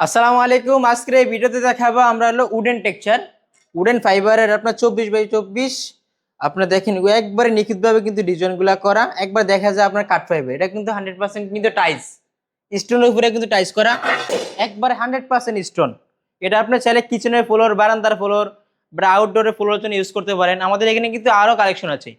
আসসালামু আলাইকুম। আজকের এই ভিডিওতে দেখাবো আমরা হলো উডেন টেক্সচার উডেন ফাইবারের আপনার চব্বিশ বাই চব্বিশ। আপনার দেখেন একবারে নিখুঁতভাবে কিন্তু ডিজাইনগুলো করা। একবার দেখা যায় আপনার কাঠ ফাইবার এটা কিন্তু হান্ড্রেড পার্সেন্ট কিন্তু টাইস স্টোনের উপরে কিন্তু টাইস করা। একবারে হান্ড্রেড পার্সেন্ট স্টোন এটা আপনার চাইলে কিচেনের ফ্লোর বারান্দার ফ্লোর বা আউটডোরের ফ্লোরের জন্য ইউজ করতে পারেন। আমাদের এখানে কিন্তু আরও কালেকশন আছে।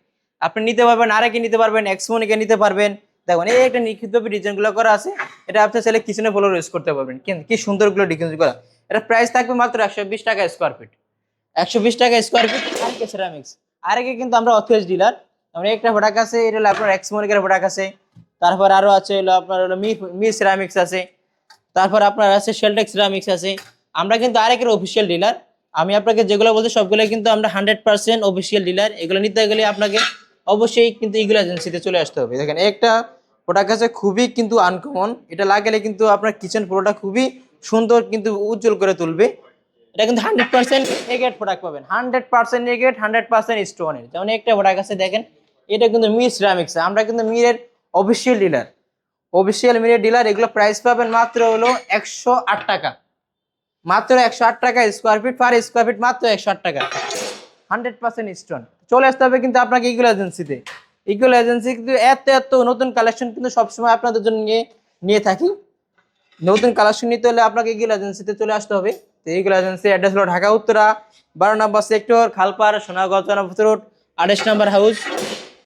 আপনি নিতে পারবেন, আরেকে নিতে পারবেন এক্সমনিকে নিতে পারবেন। দেখুন, এই একটা নিখুঁতভাবে ডিজাইনগুলো করা আছে। এটা আপনি চাইলে কিচেনে ফ্লোর ইউজ করতে পারবেন। কি- সুন্দরগুলো ডিজাইন করা। এটা প্রাইস থাকবে মাত্র একশো বিশ টাকা স্কোয়ার ফিট একশো বিশ টাকা square feet R A K ceramics R A K কিন্তু আমরা অথরাইজ ডিলার আমরা একটা প্রোডাক্ট আছে, এটা হলো আপনার এক্সমনিকের প্রোডাক্ট আছে। তারপর আরও আছে হলো আপনার হলো মি মি সেরামিক্স আছে। তারপর আপনার আছে শেলটেক্স সিরামিক্স আছে। আমরা কিন্তু আরেকের অফিসিয়াল ডিলার আমি আপনাকে যেগুলো বলছি সবগুলো কিন্তু আমরা হান্ড্রেড পার্সেন্ট অফিসিয়াল ডিলার এগুলো নিতে গেলে আপনাকে অবশ্যই কিন্তু ইগুলো এজেন্সিতে চলে আসতে হবে। দেখেন, একটা প্রোডাক্ট আছে খুবই কিন্তু আনকমন এটা লাগালে কিন্তু আপনার কিচেন পুরোটা খুবই সুন্দর কিন্তু উজ্জ্বল করে তুলবে। এটা কিন্তু হান্ড্রেড পার্সেন্ট এগেট প্রোডাক্ট পাবেন। Hundred percent agate hundred percent স্টোনের যেমন একটা প্রোডাক্ট আছে, দেখেন, এটা কিন্তু মির সিরামিক্স আমরা কিন্তু মিরের অফিসিয়াল ডিলার অফিসিয়াল মিরের ডিলার এগুলো প্রাইস পাবেন মাত্র হলো একশো আট টাকা। মাত্র একশো আট টাকা square feet per square feet মাত্র একশো আট টাকা। হান্ড্রেড পার্সেন্ট স্টোন চলে আসতে হবে কিন্তু আপনাকে ইগুলো এজেন্সিতে ইগুলো এজেন্সি কিন্তু এত এত নতুন কালেকশন কিন্তু সবসময় আপনাদের জন্য নিয়ে নিয়ে থাকি। নতুন কালেকশন নিতে হলে আপনাকে ইকুয়াল এজেন্সিতে চলে আসতে হবে। তো ইকুয়াল এজেন্সি অ্যাড্রেস হলো ঢাকা, উত্তরা, বারো নম্বর সেক্টর খালপাড় সোনাগঞ্জ রোড আড়াইশ নম্বর হাউস